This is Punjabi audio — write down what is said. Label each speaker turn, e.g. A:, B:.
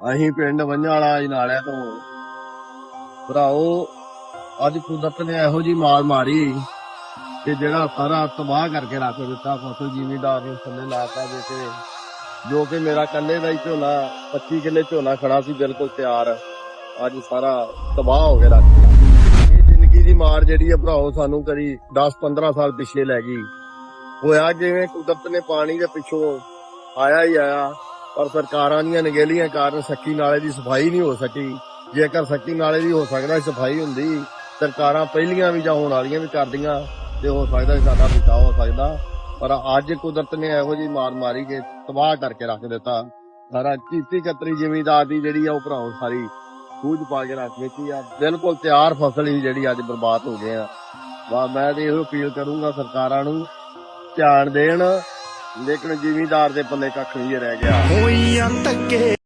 A: ਅਸੀਂ ਪਿੰਡ ਵੰਝਾਂ ਵਾਲਾ ਤੋਂ। ਭਰਾਓ, ਅੱਜ ਕੁਦਰਤ ਨੇ ਇਹੋ ਜੀ ਮਾਰ ਮਾਰੀ ਕਿ ਜਿਹੜਾ ਸਾਰਾ ਤਬਾਹ ਕਰਕੇ ਰੱਖ ਦਿੱਤਾ ਫਸਲ ਜ਼ਿਮੀਦਾਰ ਨੂੰ ਥੱਲੇ ਲਾਤਾ ਦੇ ਤੇ। ਜੋ ਕਿ ਮੇਰਾ ਕੱਲੇ ਦਾ ਹੀ ਝੋਨਾ 25 ਕਿੱਲੇ ਝੋਨਾ ਖੜਾ ਸੀ, ਬਿਲਕੁਲ ਤਿਆਰ। ਅੱਜ ਸਾਰਾ ਤਬਾਹ ਹੋ ਕੇ ਰੱਖ ਦਿੱਤਾ। ਇਹ ਜ਼ਿੰਦਗੀ ਦੀ ਮਾਰ ਜਿਹੜੀ ਆ ਭਰਾਓ, ਸਾਨੂੰ ਕਰੀ 10 15 ਸਾਲ ਪਿੱਛੇ ਲੈ ਗਈ। ਹੋਇਆ ਜਿਵੇਂ ਕੁਦਰਤ ਨੇ ਪਾਣੀ ਦੇ ਪਿੱਛੋਂ ਆਇਆ ਹੀ ਆਇਆ। ਪਰ ਸਰਕਾਰਾਂ ਦੀਆਂ ਨਗੇਲੀਆਂ ਕਾਰਨ ਸੱਕੀ ਨਾਲੇ ਦੀ ਸਫ਼ਾਈ ਨਹੀਂ ਹੋ ਸਕੀ। ਜੇਕਰ ਸੱਕੀ ਨਾਲੇ ਦੀ ਹੋ ਸਕਦਾ ਸਫ਼ਾਈ ਹੁੰਦੀ। ਸਰਕਾਰਾਂ ਪਹਿਲੀਆਂ ਵੀ ਜਾਂ ਹੋਣ ਵਾਲੀਆਂ ਵੀ ਕਰਦੀਆਂ ਤੇ ਹੋ ਸਕਦਾ ਸਾਡਾ ਬਚਾਅ ਹੋ ਸਕਦਾ। ਪਰ ਅੱਜ ਕੁਦਰਤ ਨੇ ਇਹੋ ਜੀ ਮਾਰ ਮਾਰੀ ਕੇ ਤਬਾਹ ਕਰਕੇ ਰੱਖ ਦਿੱਤਾ। ਸਾਰਾ ਚੀਤੀ ਕਤਰੀ ਜ਼ਿਮੀਦਾਰ ਦੀ ਜਿਹੜੀ ਆ ਉਹ ਭਰਾਓ ਸਾਰੀ ਖੂਜ ਪਾ ਕੇ ਰੱਖ ਦਿੱਤੀ ਆ। ਬਿਲਕੁਲ ਤਿਆਰ ਫਸਲ ਹੀ ਜਿਹੜੀ ਅੱਜ ਬਰਬਾਦ ਹੋ ਗਏ ਆ। ਵਾ ਮੈਂ ਤੇ ਇਹੋ ਅਪੀਲ ਕਰੂੰਗਾ ਸਰਕਾਰਾਂ ਨੂੰ, ਧਿਆਨ ਦੇਣ ਲੇਕਿਨ ਜ਼ਿਮੀਦਾਰ ਦੇ ਪੱਲੇ ਕੱਖ ਨਹੀਂ ਰਹਿ ਗਿਆ।
B: ਹੋਈਆਂ ਧੱਕੇ